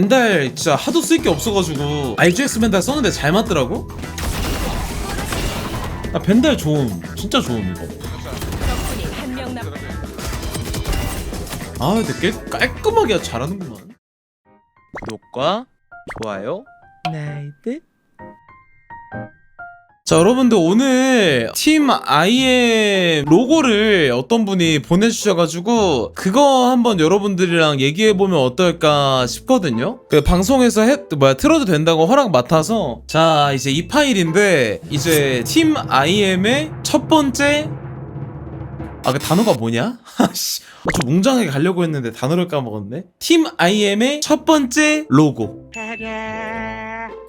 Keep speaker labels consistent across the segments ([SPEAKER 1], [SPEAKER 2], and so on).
[SPEAKER 1] 벤달 진짜 하도 쓸 게 없어가지고 RGX 벤달 썼는데 잘 맞더라고? 아 벤달 좋음. 진짜 좋음 이거.
[SPEAKER 2] 적군이 한 명 남.
[SPEAKER 1] 아 근데 꽤 깔끔하게 잘하는구만.
[SPEAKER 3] 구독과 좋아요. 나이트
[SPEAKER 1] 자 여러분들 오늘 팀 IM 로고를 어떤 분이 보내주셔가지고 그거 한번 여러분들이랑 얘기해보면 어떨까 싶거든요. 그 방송에서 해, 뭐야 틀어도 된다고 허락 맡아서. 자 이제 이 파일인데 이제 팀 IM의 첫 번째 아 그 단어가 뭐냐? 아씨. 좀 웅장하게 가려고 했는데 단어를 까먹었네. 팀 IM의 첫 번째 로고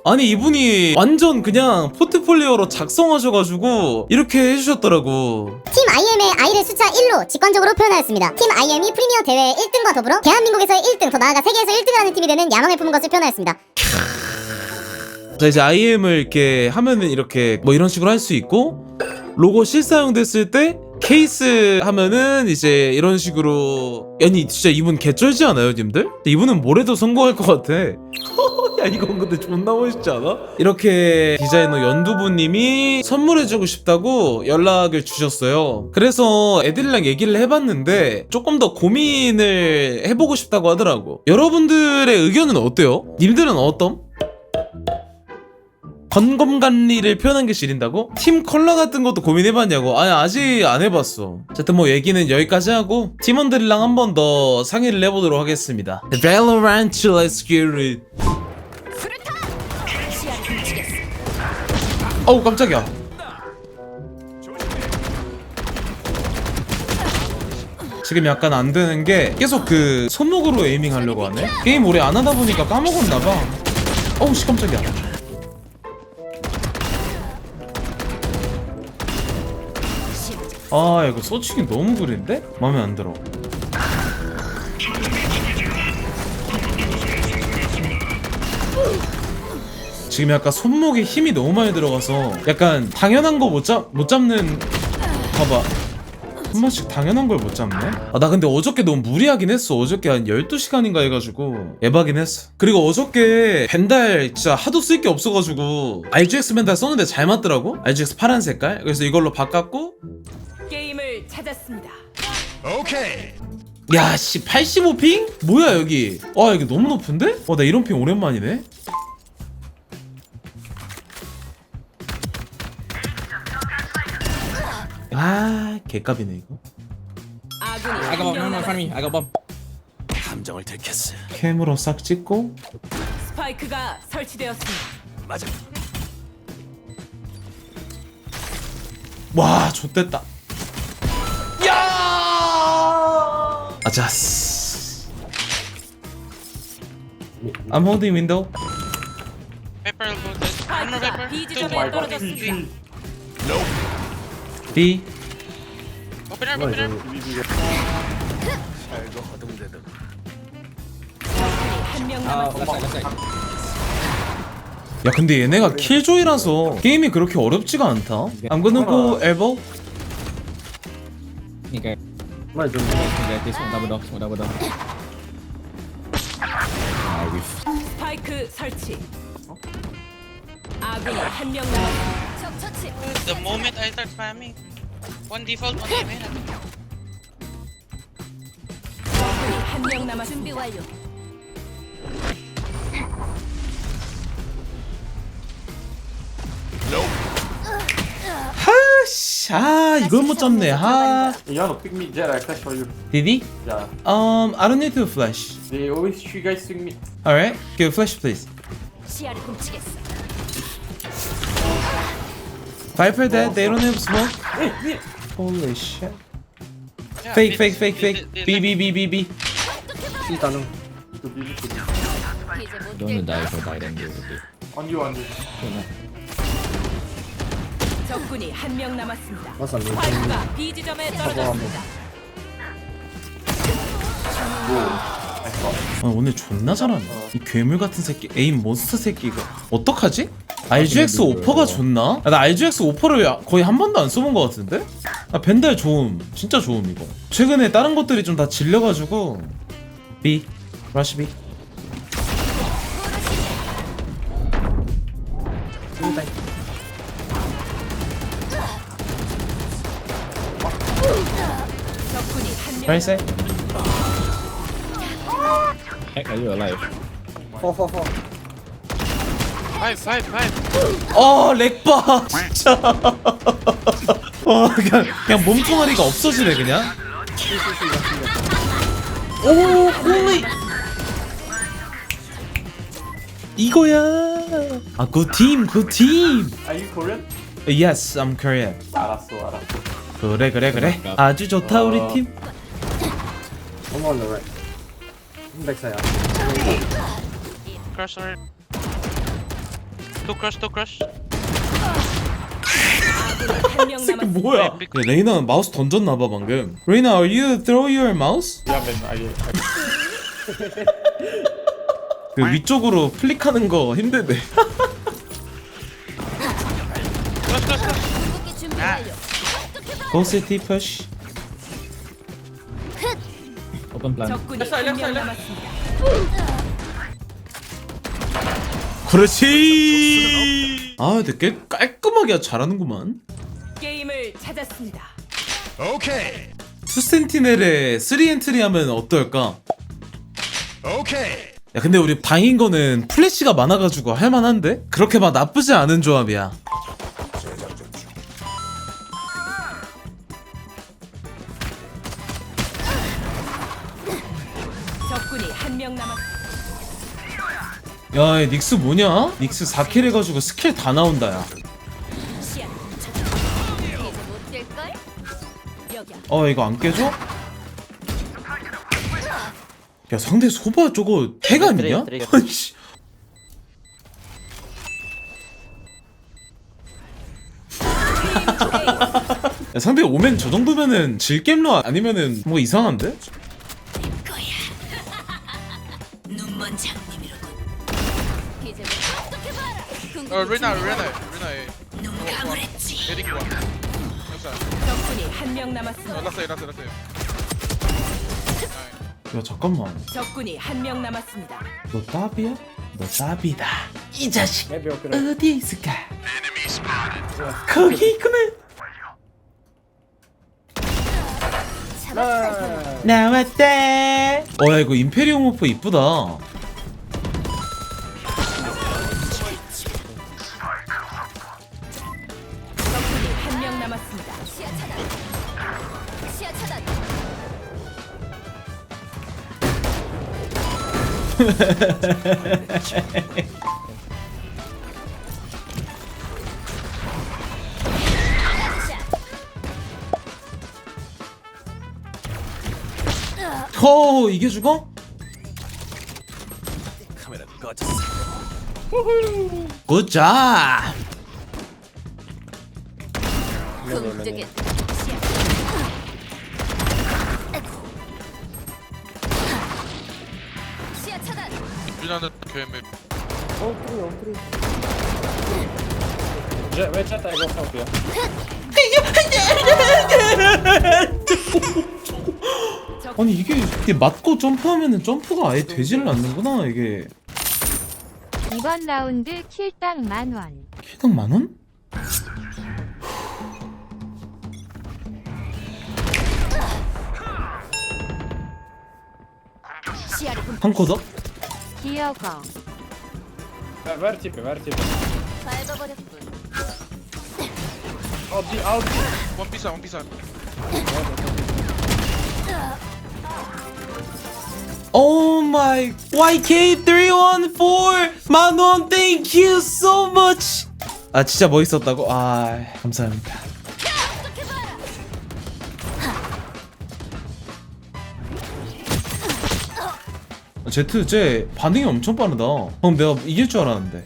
[SPEAKER 1] 아니 이분이 완전 그냥 포트폴리오로 작성하셔가지고 이렇게 해주셨더라고
[SPEAKER 4] 팀 IM의 I를 숫자 1로 직관적으로 표현하였습니다. 팀 IM이 프리미어 대회 1등과 더불어 대한민국에서의 1등, 더 나아가 세계에서 1등을 하는 팀이 되는 야망을 품은 것을 표현하였습니다.
[SPEAKER 1] 자 이제 IM을 이렇게 하면은 이렇게 뭐 이런 식으로 할 수 있고 로고 실사용됐을 때 케이스 하면은 이제 이런 식으로 아니 진짜 이분 개쩔지 않아요 님들? 근데 이분은 뭐래도 성공할 것 같아 야 이건 근데 존나 멋있지 않아? 이렇게 디자이너 연두부님이 선물해주고 싶다고 연락을 주셨어요 그래서 애들이랑 얘기를 해봤는데 조금 더 고민을 해보고 싶다고 하더라고 여러분들의 의견은 어때요? 님들은 어떤? 건검관리를 표현한 게 지린다고? 팀 컬러 같은 것도 고민해봤냐고? 아니 아직 안 해봤어 어쨌든 뭐 얘기는 여기까지 하고 팀원들이랑 한 번 더 상의를 해보도록 하겠습니다 Valorant let's get it 어우 깜짝이야. 지금 약간 안 되는 게 계속 그 손목으로 에이밍 하려고 하네? 게임 오래 안 하다 보니까 까먹었나 봐. 어우 씨 깜짝이야. 아 이거 서칭이 너무 그린데? 마음에 안 들어 지금 약간 손목에 힘이 너무 많이 들어가서 약간 당연한 거 못 잡, 못 잡는 봐봐 한 번씩 당연한 걸 못 잡네? 아, 나 근데 어저께 너무 무리하긴 했어. 어저께 한 12시간인가 해가지고. 에바긴 했어. 그리고 어저께 벤달 진짜 하도 쓸 게 없어가지고. RGX 벤달 썼는데 잘 맞더라고? RGX 파란 색깔? 그래서 이걸로 바꿨고.
[SPEAKER 2] 게임을 찾았습니다.
[SPEAKER 1] 야, 씨, 85핑? 뭐야, 여기? 와, 여기 너무 높은데? 와, 나 이런 핑 오랜만이네? 아, 개값이네, 이거.
[SPEAKER 2] 아군이
[SPEAKER 5] I got bomb. No,
[SPEAKER 2] 한명
[SPEAKER 5] no, in front of me. I got bomb.
[SPEAKER 3] 감정을 들켰어
[SPEAKER 1] 캠으로 싹 찍고.
[SPEAKER 2] 스파이크가 설치되었습니다.
[SPEAKER 3] 맞아
[SPEAKER 1] 와, 좆됐다. 야! 아자스. I'm holding window.
[SPEAKER 6] Pepper loaded. Armor
[SPEAKER 2] 스파이크가
[SPEAKER 6] pepper.
[SPEAKER 2] B 지점에 떨어졌습니다.
[SPEAKER 1] B.
[SPEAKER 6] Up, open up.
[SPEAKER 3] 잘도 허둥대둥
[SPEAKER 2] 한명
[SPEAKER 5] Uh,
[SPEAKER 2] 남았습니다.
[SPEAKER 5] left side, left side.
[SPEAKER 1] 야, 근데 얘네가 킬조이라서 게임이 그렇게 어렵지가 않다. I'm gonna go elbow.
[SPEAKER 5] Okay. Where do you This one double door. One double door. Ah, we
[SPEAKER 2] 스파이크 설치. 아군이 한명 처치.
[SPEAKER 6] The moment I start spamming, one default, one main.
[SPEAKER 2] 적군이 한명 남았습니다. 준비 완료.
[SPEAKER 1] 하씨, 아, 이걸 못 잡네. 하.
[SPEAKER 7] You want to pick me jet, I flash for you.
[SPEAKER 1] Did he?
[SPEAKER 7] Yeah.
[SPEAKER 1] Um, I don't need to flash.
[SPEAKER 7] They always three guys swing me.
[SPEAKER 1] Alright, give flash please.
[SPEAKER 2] 시야를 훔치겠어.
[SPEAKER 1] Viper dead, they don't have smoke. Holy shit.
[SPEAKER 6] Yeah,
[SPEAKER 1] Fake, fake, fake, fake.
[SPEAKER 6] they-
[SPEAKER 1] B, B, B, B, B.
[SPEAKER 5] Die then do it.
[SPEAKER 7] On you, on you.
[SPEAKER 2] 적군이 한 명 남았습니다. 스파이크가 B 지점에 떨어졌습니다.
[SPEAKER 1] 아, 오늘 존나 잘하네. 이 괴물 같은 새끼, 에임 몬스터 새끼가. 어떡하지? IGX 아, 오퍼가 좋나? 뭐. 아, 야, 나 RGX 오퍼를 거의 한 번도 안 써본 것 같은데? 아, 나 벤달 좋음. 진짜 좋음 이거. 최근에 다른 것들이 좀 다 질려가지고. B 브라시 B 브라시
[SPEAKER 5] Heck, are you alive?
[SPEAKER 6] 4 4 4
[SPEAKER 1] 어 렉바 진짜. 어 그냥 그냥 몸뚱아리가 없어지네 그냥. 오 홀리. 이거야. 아 굿팀 굿팀.
[SPEAKER 7] Are you Korean?
[SPEAKER 1] Yes, I'm Korean.
[SPEAKER 7] 알았어, 알았어.
[SPEAKER 1] 그래 그래 그래. 아주 좋다 우리
[SPEAKER 7] 어.
[SPEAKER 1] 팀.
[SPEAKER 7] I'm on the right.
[SPEAKER 6] Two crush.
[SPEAKER 2] 한명 남았습니다.
[SPEAKER 1] 뭐야? 그래, 레이나 마우스 던졌나봐 방금. 레이나, are you throw your mouse?
[SPEAKER 7] Yeah, man. I, I
[SPEAKER 1] 그 위쪽으로 클릭하는 거 힘드네.
[SPEAKER 6] Ah,
[SPEAKER 1] push.
[SPEAKER 5] Open plan.
[SPEAKER 2] 적군이 한 명 남았습니다.
[SPEAKER 1] 그렇지. 아, 근데 꽤 깔끔하게 잘하는구만.
[SPEAKER 2] 게임을 찾았습니다.
[SPEAKER 1] 투 센티넬에 3 엔트리 하면 어떨까? 야, 근데 우리 방인 거는 플래시가 많아가지고 할만한데? 그렇게 막 나쁘지 않은 조합이야.
[SPEAKER 2] 적군이 한 명 남았습니다.
[SPEAKER 1] 야, 이 닉스 뭐냐? 닉스 4킬 해가지고 스킬 다 나온다, 야. 어 이거 안 깨져? 야 상대 소바 저거 핵 아니냐? 아이씨. 야, 상대 오면 저 정도면은 질겜로 아니면은 뭐 이상한데?
[SPEAKER 6] Rena, Rena, Rena. eh. 눈 감으랬지. Eric one. Yes, sir.
[SPEAKER 2] 적군이 한명 남았습니다.
[SPEAKER 6] Uh, last side, last side, last side.
[SPEAKER 1] 야 잠깐만
[SPEAKER 2] 적군이 한 명 남았습니다.
[SPEAKER 1] 너 따비야? 너 따비다 이 자식
[SPEAKER 7] maybe open
[SPEAKER 1] 어디 있을까? 거기 있구나 나왔다 어야 이거 임페리움 오프 이쁘다 허 이게 죽어?
[SPEAKER 3] 카메라.
[SPEAKER 1] 굿잡
[SPEAKER 6] Rena는 KM.
[SPEAKER 7] Jet, wait, jet, I go help you.
[SPEAKER 1] 아니 이게, 이게 맞고 점프하면은 점프가 아예 되지를 않는구나 이게
[SPEAKER 8] 이번 라운드 킬당 만원.
[SPEAKER 1] 키당 만원? 한 코더?
[SPEAKER 8] 기어거
[SPEAKER 7] 웨르티피 웨르티피.
[SPEAKER 6] 밟아버렸군. 아웃디 아웃디 원피스 원피스.
[SPEAKER 1] Oh my YK314 만원 thank you so much! 아 진짜 멋있었다고? 아 감사합니다. 제트 쟤 반응이 엄청 빠르다 방금 내가 이길 줄 알았는데.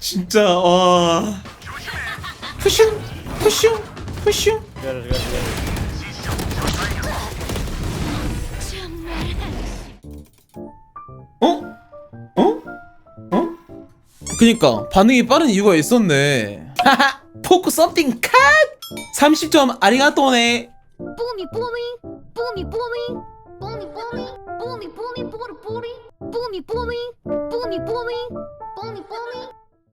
[SPEAKER 1] 진짜 와 푸슝 푸슝 푸슝. 어? 어? 어? 그니까 반응이 빠른 이유가 있었네 하하 포크 썸띵 컷 30점 아리가또네
[SPEAKER 8] 뽀미 뽀미 뽀미 뽀미 뽀미 뽀리 뽀리 뽀미 뽀미 뽀미 뽀미 뽀미 뽀미